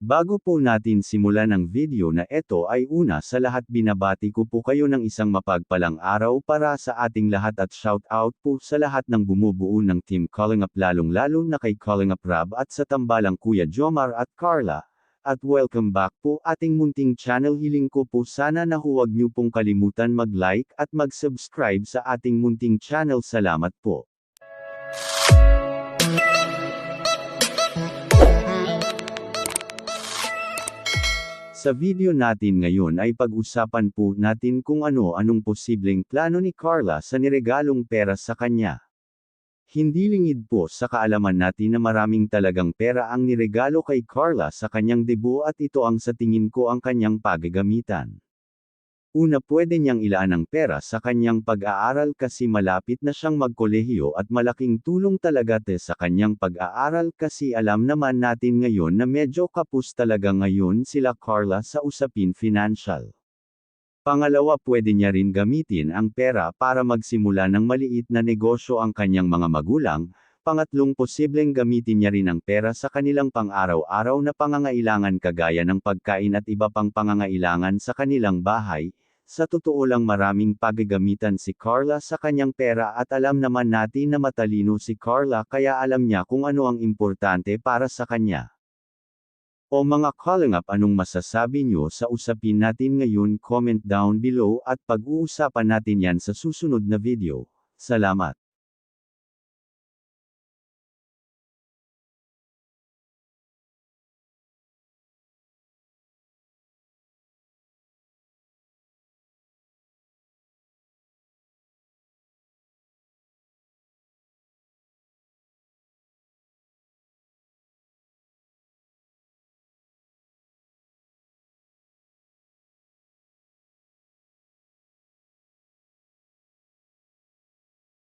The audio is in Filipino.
Bago po natin simulan ang video na ito ay una sa lahat binabati ko po kayo ng isang mapagpalang araw para sa ating lahat at shout out po sa lahat ng bumubuo ng Team Calling Up lalong lalo na kay Calling Up Rab at sa tambalang Kuya Jomar at Carla. At welcome back po ating munting channel hiling ko po sana na huwag niyo pong kalimutan mag-like at mag-subscribe sa ating munting channel salamat po. Sa video natin ngayon ay pag-usapan po natin kung ano-anong posibleng plano ni Carla sa niregalong pera sa kanya. Hindi lingid po sa kaalaman natin na maraming talagang pera ang niregalo kay Carla sa kanyang debut at ito ang sa tingin ko ang kanyang pagagamitan. Una pwede niyang ilaan ang pera sa kanyang pag-aaral kasi malapit na siyang magkolehiyo at malaking tulong talaga te sa kanyang pag-aaral kasi alam naman natin ngayon na medyo kapus talaga ngayon sila Carla sa usapin financial. Pangalawa pwede niya rin gamitin ang pera para magsimula ng maliit na negosyo ang kanyang mga magulang, Pangatlong posibleng gamitin niya rin ang pera sa kanilang pang-araw-araw na pangangailangan kagaya ng pagkain at iba pang pangangailangan sa kanilang bahay. Sa totoo lang maraming pagagamitan si Carla sa kanyang pera at alam naman natin na matalino si Carla kaya alam niya kung ano ang importante para sa kanya. O mga calling up anong masasabi nyo sa usapin natin ngayon comment down below at pag-uusapan natin yan sa susunod na video. Salamat.